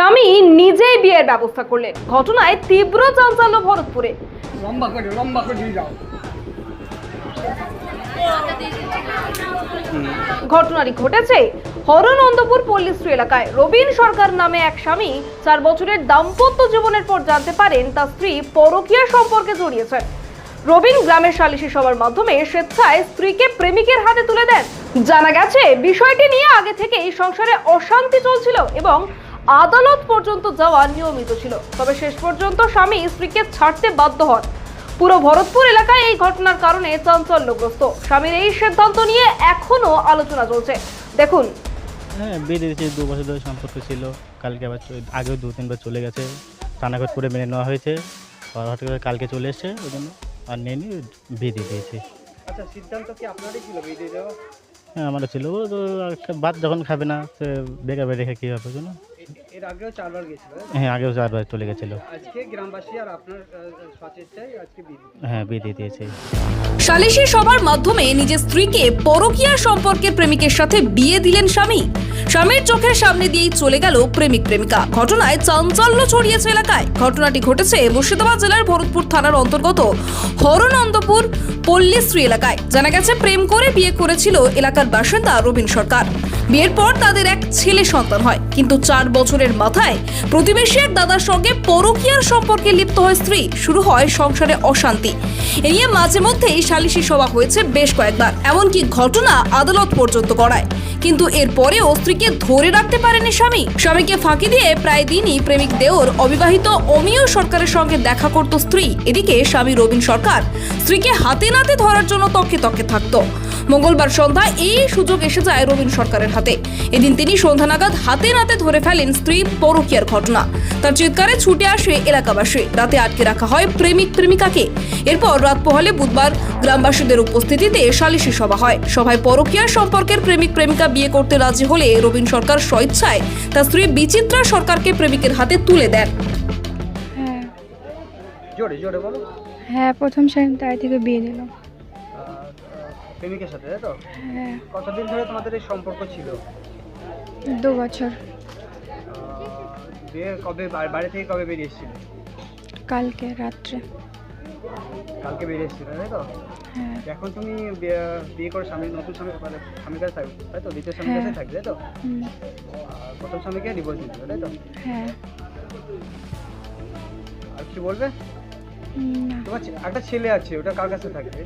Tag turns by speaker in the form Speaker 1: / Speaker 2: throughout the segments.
Speaker 1: স্বামী নিজেই বিয়ের ব্যবস্থা করলেন। ঘটনায় তীব্র চাঞ্চল্য ভরতপুরে।
Speaker 2: লম্বা করে লম্বা করে যাও।
Speaker 1: ঘটনাটি ঘটেছে হরনন্দপুর পল্লীশ্রী এলাকায়। রবিন সরকার নামে এক স্বামী চার বছরের দাম্পত্য জীবনের পর জানতে পারেন তার স্ত্রী পরকীয়া সম্পর্কে জড়িয়েছেন রবিন গ্রামের সালিশি সভার মাধ্যমে স্বেচ্ছায় স্ত্রীকে প্রেমিকের হাতে তুলে দেন। জানা গেছে বিষয়টি নিয়ে আগে থেকেই সংসারে অশান্তি চলছিল এবং আদালত পর্যন্ত যাওয়া নিয়মিত ছিল তবে শেষ পর্যন্ত স্বামী স্ত্রীকে ছাড়তে বাধ্য হন। পুরো ভরতপুর এলাকায় এই ঘটনার কারণে চাঞ্চল্যগ্রস্ত। স্বামীর এই সিদ্ধান্ত নিয়ে এখনও আলোচনা চলছে। দেখুন।
Speaker 3: হ্যাঁ বিয়ে দিয়েছি দু বছর ধরে সম্পর্ক ছিল। কালকে আবার আগেও দু তিনবার চলে গেছে। টানাঘাট করে মেনে নেওয়া হয়েছে। আর হঠাৎ করে কালকে চলে এসছে ওই জন্য আর নিয়ে নিয়ে বিয়ে দিয়ে দিয়েছি।
Speaker 2: আচ্ছা সিদ্ধান্ত কি আপনারই ছিল বিয়ে দিয়ে দেওয়া
Speaker 3: হ্যাঁ আমারও ছিল। ভাত যখন খাবে না সে বেকার বেড়ে রেখে কী হবে ওই জন্য।
Speaker 2: এর আগেও চারবার গেছিল
Speaker 3: হ্যাঁ আগেও চারবার চলে গেছিল।
Speaker 2: আজকে গ্রামবাসী আর আপনার সচেষ্টায় আজকে
Speaker 3: হ্যাঁ বিয়ে দিয়ে দিয়েছি।
Speaker 1: সালিশি সভার মাধ্যমে নিজের স্ত্রীকে পরকীয়া সম্পর্কের প্রেমিকের সাথে বিয়ে দিলেন স্বামী। স্বামীর চোখের সামনে দিয়েই চলে গেল প্রেমিক প্রেমিকা। ঘটনায় চাঞ্চল্য ছড়িয়েছে এলাকায়। ঘটনাটি ঘটেছে মুর্শিদাবাদ জেলার ভরতপুর থানার অন্তর্গত হরনন্দপুর পল্লীশ্রী এলাকায়। জানা গেছে প্রেম করে বিয়ে করেছিল এলাকার বাসিন্দা রবীন সরকার। বিয়ের পর তাদের এক ছেলে সন্তান হয় কিন্তু চার বছরের মাথায় প্রতিবেশী এক দাদার সঙ্গে পরকীয়ার সম্পর্কে লিপ্ত হয় স্ত্রী। শুরু হয় সংসারে অশান্তি। এ নিয়ে মাঝে মধ্যেই সালিশি সভা হয়েছে বেশ কয়েকবার। এমনকি ঘটনা আদালত পর্যন্ত করায় কিন্তু এরপরেও স্ত্রীকে ধরে রাখতে পারেনি স্বামী। স্বামীকে ফাঁকি দিয়ে প্রায় দিনই প্রেমিক দেওর অবিবাহিত অমিয় সরকারের সঙ্গে দেখা করত স্ত্রী। এদিকে স্বামী রবীন সরকার স্ত্রীকে হাতে নাতে ধরার জন্য তককে তককে থাকতো। মঙ্গলবার সন্ধ্যায় এই সুযোগ এসে যায় রবীন সরকারের হাতে। এদিন তিনি সন্ধ্যা নাগাদ হাতে নাতে ধরে ফেলেন স্ত্রী পরকীয়ার ঘটনা। তার চিৎকারে ছুটে আসে এলাকাবাসী। রাতে আটকে রাখা হয় প্রেমিক প্রেমিকাকে। এরপর রাত পোহালে বুধবার গ্রামবাসীদের উপস্থিতিতে সালিশি সভা হয়। সভায় পরকীয়ার সম্পর্কের প্রেমিক প্রেমিকা বিয়ে করতে রাজি হলে রবীন সরকার স্বেচ্ছায় তার স্ত্রী বিচিত্রা সরকারকে প্রেমিকের হাতে তুলে দেন।
Speaker 4: হ্যাঁ।
Speaker 2: জোরে জোরে বলো।
Speaker 4: হ্যাঁ প্রথম তাই থেকে বিয়ে দিল।
Speaker 2: প্রেমিকের সাথে তাই তো?
Speaker 4: হ্যাঁ।
Speaker 2: কতদিন ধরে তোমাদের এই সম্পর্ক ছিল?
Speaker 4: দু বছর।
Speaker 2: বিয়ে কবে বাড়ি থেকে কবে বেরিয়ে এসেছিল?
Speaker 4: কালকে রাত্রে।
Speaker 2: কালকে বেরিয়ে এসেছিল তাই তো?
Speaker 4: হ্যাঁ।
Speaker 2: এখন তুমি বিয়ে করে স্বামী নতুন স্বামী মানে স্বামীর কাছে থাকবে তাই তো? দ্বিতীয় স্বামীর কাছে
Speaker 4: হ্যাঁ।
Speaker 2: থাকবে তাই তো? প্রথম স্বামীকে ডিভোর্স দিতে তাই তো?
Speaker 4: হ্যাঁ।
Speaker 2: আর কি বলবে? তোমার একটা ছেলে আছে ওটা কার কাছে থাকবে?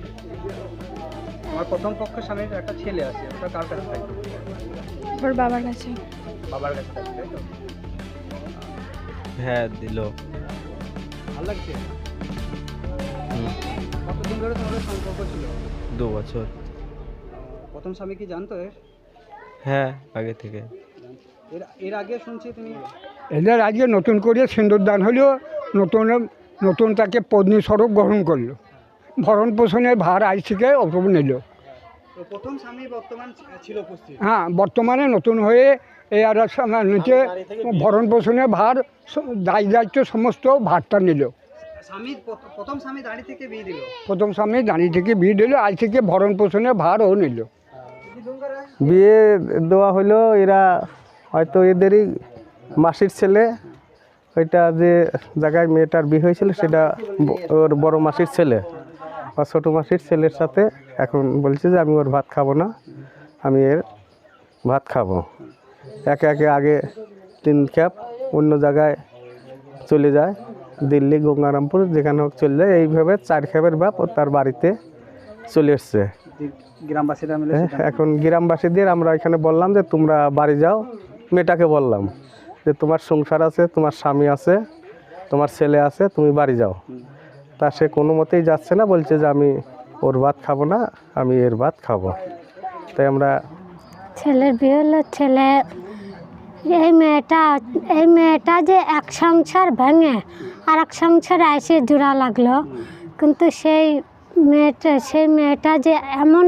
Speaker 2: আমার প্রথম পক্ষ স্বামীর একটা ছেলে আছে ওটা কার কাছে থাকবে?
Speaker 4: ওর বাবার কাছে।
Speaker 2: বাবার কাছে থাকবে তাই তো?
Speaker 3: হ্যাঁ দিল।
Speaker 2: ভালো লাগছে? কতদিন ধরে তোমাদের সম্পর্ক ছিল?
Speaker 3: দু বছর।
Speaker 2: প্রথম স্বামী কি জানতো এর?
Speaker 3: হ্যাঁ আগে থেকে।
Speaker 2: এর এর আগে শুনছি তুমি।
Speaker 5: এদের আজকে নতুন করে সিন্দুরদান হলেও নতুন নতুন তাকে পত্নী স্বরূপ গ্রহণ করল। ভরণ পোষণের ভার আজ থেকে অপর নিল।
Speaker 2: প্রথম স্বামী বর্তমান ছিল উপস্থিত।
Speaker 5: হ্যাঁ বর্তমানে নতুন হয়ে এই আর নিচে ভরণ পোষণের ভার দায় দায়িত্ব সমস্ত ভারটা নিল।
Speaker 2: প্রথম স্বামী দাঁড়ি থেকে বিয়ে দিল?
Speaker 5: প্রথম স্বামী দাঁড়িয়ে থেকে বিয়ে দিল আজ থেকে ভরণ পোষণের ভারও নিল।
Speaker 6: বিয়ে দেওয়া হলো এরা হয়তো এদেরই মাসির ছেলে। ওইটা যে জায়গায় মেয়েটার বিয়ে হয়েছিল সেটা ওর বড় মাসির ছেলে। বা ছোটো মাসির ছেলের সাথে এখন বলছে যে আমি ওর ভাত খাব না আমি এর ভাত খাব। একে একে আগে তিন ক্যাপ অন্য জায়গায় চলে যায় দিল্লি গঙ্গারামপুর যেখানে হোক চলে যায়। এইভাবে চার খ্যাপের বাপ ও তার বাড়িতে চলে এসছে।
Speaker 2: গ্রামবাসীরা মিলে
Speaker 6: এখন গ্রামবাসীদের আমরা এখানে বললাম যে তোমরা বাড়ি যাও। মেয়েটাকে বললাম যে তোমার সংসার আছে তোমার স্বামী আছে তোমার ছেলে আছে তুমি বাড়ি যাও। তা সে কোনো মতেই যাচ্ছে না, বলছে যে আমি ওর ভাত খাব না, আমি এর ভাত খাব। তাই আমরা
Speaker 7: ছেলের বিয়ে হলো ছেলে, এই মেয়েটা এই মেয়েটা যে এক সংসার ভেঙে আর এক সংসারে এসে জোড়া লাগল, কিন্তু সেই মেয়েটা সেই মেয়েটা যে এমন,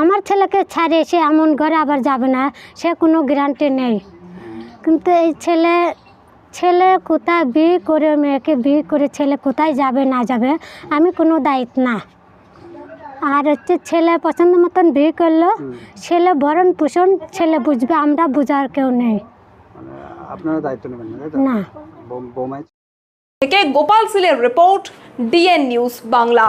Speaker 7: আমার ছেলেকে ছাড়িয়ে সে এমন ঘরে আবার যাবে না, সে কোনো গ্যারান্টি নেই। কিন্তু এই ছেলে ছেলে কোথায় বিয়ে করে মেয়েকে বিয়ে করে ছেলে কোথায় যাবে না যাবে আমি কোনো দায়িত্ব না। আর হচ্ছে ছেলে পছন্দ মতন বিয়ে করল ছেলে ভরণ পোষণ ছেলে বুঝবে আমরা বোঝার কেউ নেই।
Speaker 2: আপনারা দায়িত্ব নেবেন না
Speaker 1: থেকে গোপাল সিলের রিপোর্ট ডিএন নিউজ বাংলা।